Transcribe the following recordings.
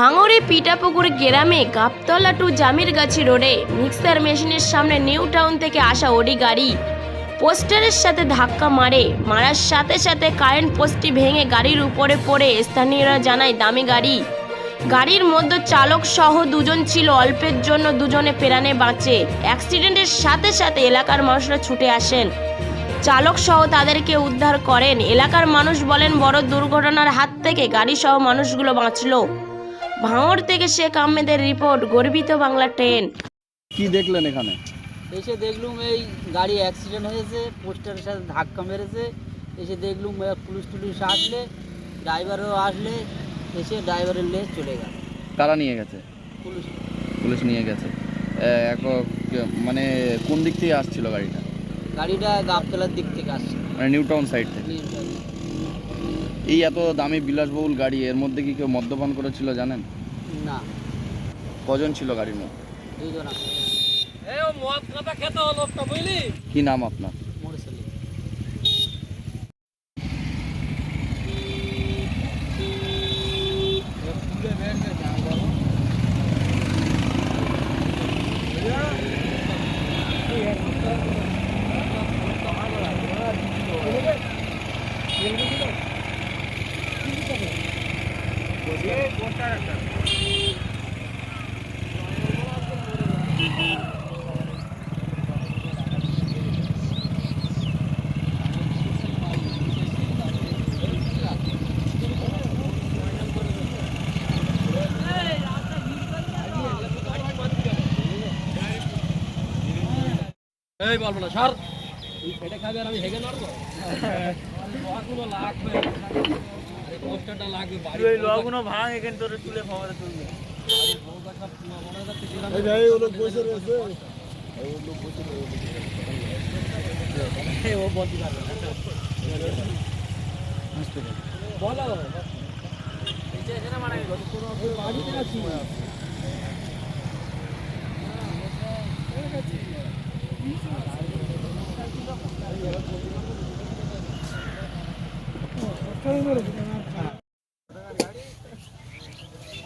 ভাঙড়ে পিটাপুকুর গ্রামে গাবতলা টু জামিরগাছি রোডে মিক্সার মেশিনের সামনে নিউ টাউন থেকে আসা ওডি গাড়ি। পোস্টারের সাথে ধাক্কা মারে, মারার সাথে সাথে কারেন্ট পোস্টটি ভেঙে গাড়ির উপরে পড়ে, স্থানীয়রা জানায় দামি গাড়ি। গাড়ির মধ্যে চালক সহ দুজন ছিল, অল্পের জন্য দুজনে পেরানে বাঁচে। অ্যাক্সিডেন্টের সাথে সাথে এলাকার মানুষরা ছুটে আসেন। চালক সহ তাদেরকে উদ্ধার করেন। এলাকার মানুষ বলেন, বড় দুর্ঘটনার হাত থেকে গাড়ি সহ মানুষগুলো বাঁচলো। ভাঙড় থেকে শেখ আহমেদের রিপোর্ট গর্বিত বাংলা ট্রেন। কি দেখলেন এখানে? এসে দেখলুম এই গাড়ি অ্যাক্সিডেন্ট হয়েছে পোস্টারের সাথে ধাক্কা মেরেছে। এসে দেখলুম পুলিশ টুলিশ আসলে ড্রাইভারও আসলে এসে ড্রাইভারের লে চলে গেল। কারা নিয়ে গেছে? পুলিশ। পুলিশ নিয়ে গেছে। এখন মানে কোন দিক থেকে আসছিল গাড়িটা? গাড়িটা গাবতলার দিক থেকে আসছে। মানে নিউ টাউন সাইড থেকে। এই এত দামি বিলাসবহুল গাড়ি এর মধ্যে কি কেউ মদ্যপান করেছিল জানেন? না। কজন ছিল গাড়ির মধ্যে? দুইজন আছে। কি নাম আপনার? মোটরসাইকেল এই বলব না সর। তুই পেটে আর আমি হেগে মারবো লগুলো লাগবে তুই লগুলো ভাঙ এখান তোরে তুলে খবরে তুলবে। বলো।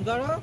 你多少